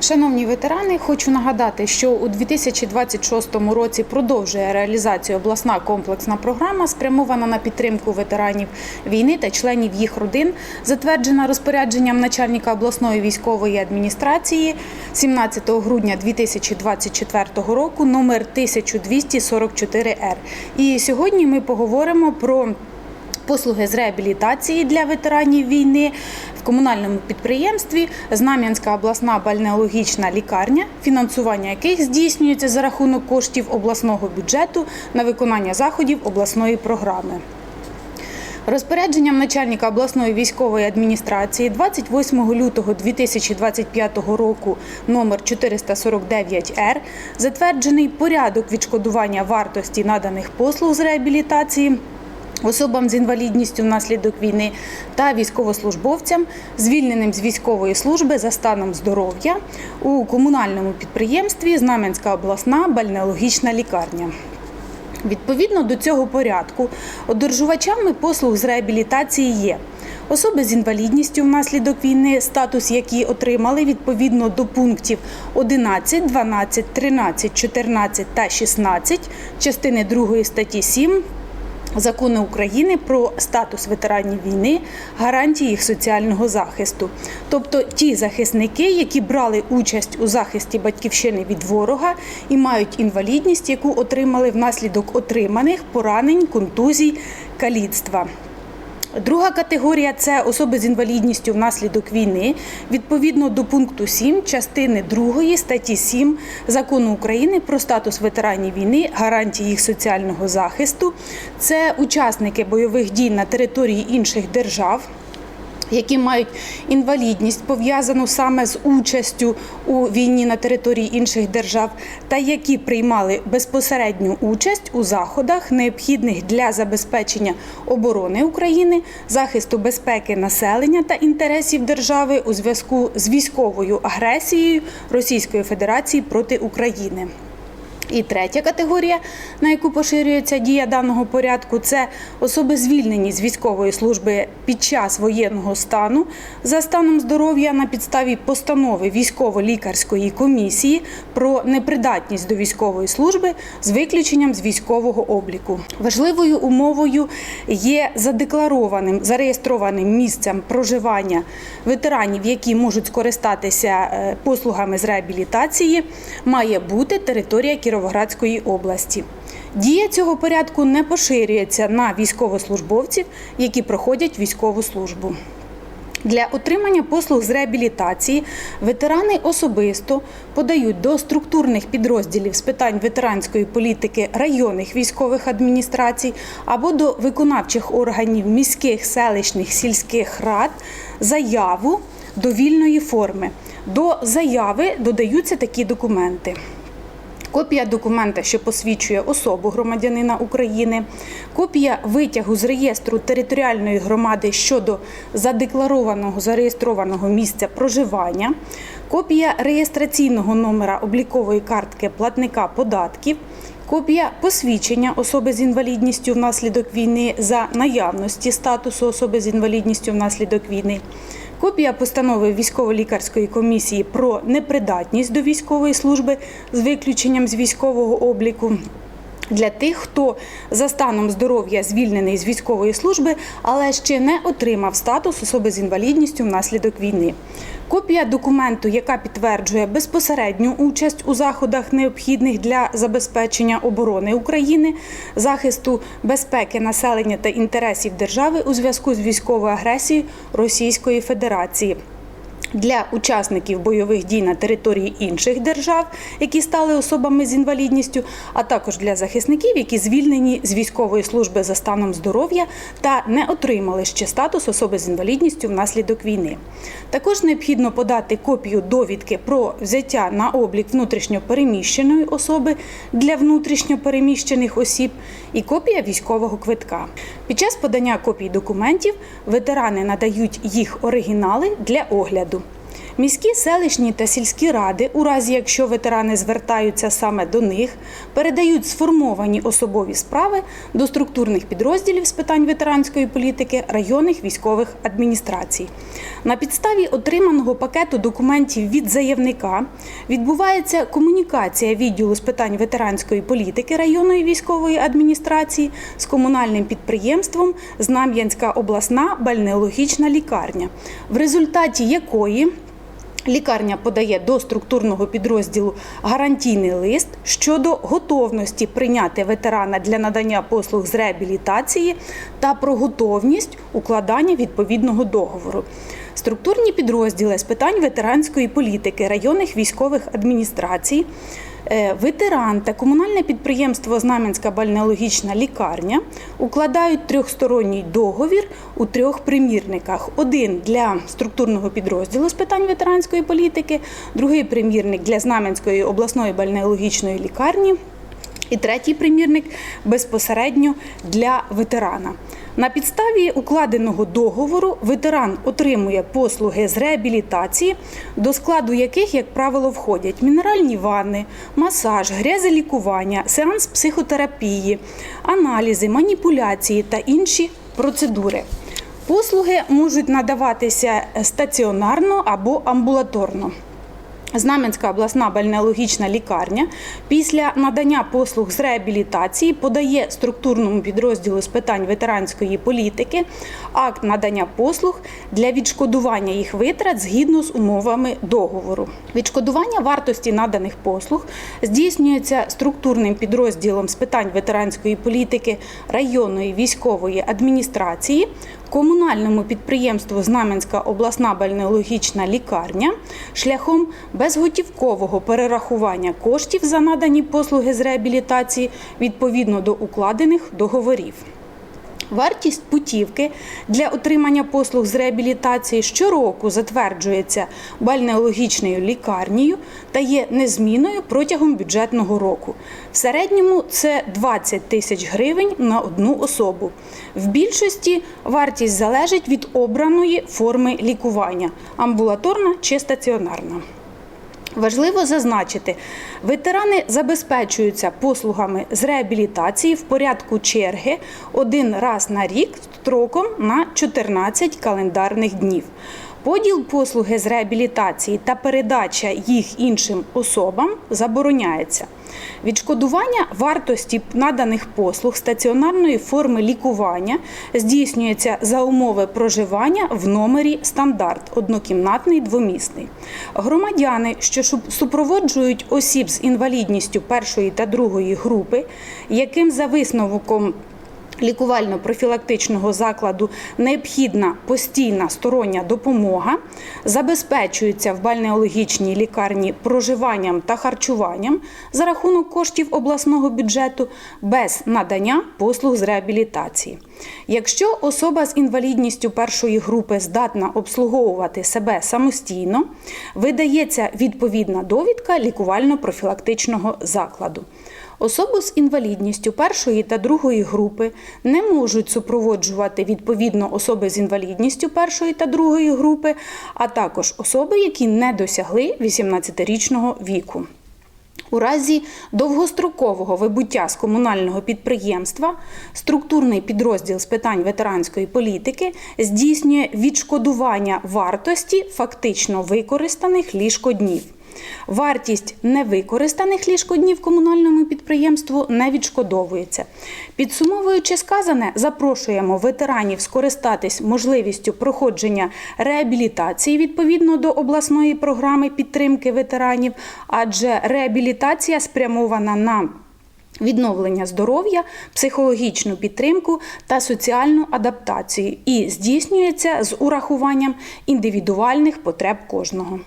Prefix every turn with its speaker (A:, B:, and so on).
A: Шановні ветерани, хочу нагадати, що у 2026 році продовжує реалізацію обласна комплексна програма, спрямована на підтримку ветеранів війни та членів їх родин, затверджена розпорядженням начальника обласної військової адміністрації 17 грудня 2024 року, номер 1244 р І сьогодні ми поговоримо про послуги з реабілітації для ветеранів війни в комунальному підприємстві Знам'янська обласна бальнеологічна лікарня, фінансування яких здійснюється за рахунок коштів обласного бюджету на виконання заходів обласної програми. Розпорядженням начальника обласної військової адміністрації 28 лютого 2025 року номер 449 р затверджений порядок відшкодування вартості наданих послуг з реабілітації особам з інвалідністю внаслідок війни та військовослужбовцям, звільненим з військової служби за станом здоров'я у комунальному підприємстві Знам'янська обласна бальнеологічна лікарня. Відповідно до цього порядку, одержувачами послуг з реабілітації є особи з інвалідністю внаслідок війни, статус які отримали відповідно до пунктів 11, 12, 13, 14 та 16 частини 2 статті 7 Закону України про статус ветеранів війни, гарантії їх соціального захисту, тобто ті захисники, які брали участь у захисті батьківщини від ворога і мають інвалідність, яку отримали внаслідок отриманих поранень, контузій, каліцтва. Друга категорія це особи з інвалідністю внаслідок війни відповідно до пункту 7 частини 2 статті 7 закону України про статус ветеранів війни, гарантії їх соціального захисту. Це учасники бойових дій на території інших держав які мають інвалідність пов'язану саме з участю у війні на території інших держав, та які приймали безпосередню участь у заходах, необхідних для забезпечення оборони України, захисту безпеки населення та інтересів держави у зв'язку з військовою агресією Російської Федерації проти України. І третя категорія, на яку поширюється дія даного порядку, це особи звільнені з військової служби під час воєнного стану за станом здоров'я на підставі постанови військово-лікарської комісії про непридатність до військової служби з виключенням з військового обліку. Важливою умовою є задекларованим зареєстрованим місцем проживання ветеранів, які можуть скористатися е, послугами з реабілітації, має бути територія Кіровоградської області. Дія цього порядку не поширюється на військовослужбовців, які проходять військову службу. Для отримання послуг з реабілітації ветерани особисто подають до структурних підрозділів з питань ветеранської політики районних військових адміністрацій або до виконавчих органів міських, селищних, сільських рад заяву довільної форми. До заяви додаються такі документи. Копія документа, що посвідчує особу громадянина України, копія витягу з реєстру територіальної громади щодо задекларованого зареєстрованого місця проживання, копія реєстраційного номера облікової картки платника податків, копія посвідчення особи з інвалідністю внаслідок війни за наявності статусу особи з інвалідністю внаслідок війни. Копія постанови військово-лікарської комісії про непридатність до військової служби з виключенням з військового обліку. Для тих, хто за станом здоров'я звільнений з військової служби, але ще не отримав статус особи з інвалідністю внаслідок війни. Копія документу, яка підтверджує безпосередню участь у заходах, необхідних для забезпечення оборони України, захисту безпеки населення та інтересів держави у зв'язку з військовою агресією Російської Федерації. Для учасників бойових дій на території інших держав, які стали особами з інвалідністю, а також для захисників, які звільнені з військової служби за станом здоров'я та не отримали ще статус особи з інвалідністю внаслідок війни. Також необхідно подати копію довідки про взяття на облік внутрішньопереміщеної особи для внутрішньопереміщених осіб і копія військового квитка. Під час подання копій документів ветерани надають їх оригінали для огляду. Міські, селищні та сільські ради, у разі якщо ветерани звертаються саме до них, передають сформовані особові справи до структурних підрозділів з питань ветеранської політики районних військових адміністрацій. На підставі отриманого пакету документів від заявника відбувається комунікація відділу з питань ветеранської політики районної військової адміністрації з комунальним підприємством Знам'янська обласна бальнеологічна лікарня, в результаті якої Лікарня подає до структурного підрозділу гарантійний лист щодо готовності прийняти ветерана для надання послуг з реабілітації та про готовність укладання відповідного договору. Структурні підрозділи з питань ветеранської політики районних військових адміністрацій, ветеран та комунальне підприємство Знам'янська бальнеологічна лікарня укладають трьохсторонній договір у трьох примірниках: один для структурного підрозділу з питань ветеранської політики, другий примірник для Знам'янської обласної бальнеологічної лікарні. І третій примірник безпосередньо для ветерана. На підставі укладеного договору ветеран отримує послуги з реабілітації, до складу яких, як правило, входять мінеральні ванни, масаж, грязелікування, сеанс психотерапії, аналізи, маніпуляції та інші процедури. Послуги можуть надаватися стаціонарно або амбулаторно. Знам'янська обласна бальнеологічна лікарня після надання послуг з реабілітації подає структурному підрозділу з питань ветеранської політики акт надання послуг для відшкодування їх витрат згідно з умовами договору. Відшкодування вартості наданих послуг здійснюється структурним підрозділом з питань ветеранської політики районної військової адміністрації комунальному підприємству Знам'янська обласна бальнеологічна лікарня шляхом безготівкового перерахування коштів за надані послуги з реабілітації відповідно до укладених договорів. Вартість путівки для отримання послуг з реабілітації щороку затверджується бальнеологічною лікарнею та є незмінною протягом бюджетного року. В середньому це 20 тисяч гривень на одну особу. В більшості вартість залежить від обраної форми лікування амбулаторна чи стаціонарна. Важливо зазначити, ветерани забезпечуються послугами з реабілітації в порядку черги один раз на рік строком на 14 календарних днів. Поділ послуги з реабілітації та передача їх іншим особам забороняється. Відшкодування вартості наданих послуг стаціонарної форми лікування здійснюється за умови проживання в номері стандарт однокімнатний двомісний. Громадяни, що супроводжують осіб з інвалідністю першої та другої групи, яким за висновком лікувально-профілактичного закладу необхідна постійна стороння допомога, забезпечується в бальнеологічній лікарні проживанням та харчуванням за рахунок коштів обласного бюджету без надання послуг з реабілітації. Якщо особа з інвалідністю першої групи здатна обслуговувати себе самостійно, видається відповідна довідка лікувально-профілактичного закладу. Особу з інвалідністю першої та другої групи не можуть супроводжувати відповідно особи з інвалідністю першої та другої групи, а також особи, які не досягли 18-річного віку. У разі довгострокового вибуття з комунального підприємства структурний підрозділ з питань ветеранської політики здійснює відшкодування вартості фактично використаних ліжкоднів. Вартість невикористаних ліжкоднів комунальному підприємству не відшкодовується. Підсумовуючи сказане, запрошуємо ветеранів скористатись можливістю проходження реабілітації відповідно до обласної програми підтримки ветеранів, адже реабілітація спрямована на Відновлення здоров'я, психологічну підтримку та соціальну адаптацію і здійснюється з урахуванням індивідуальних потреб кожного.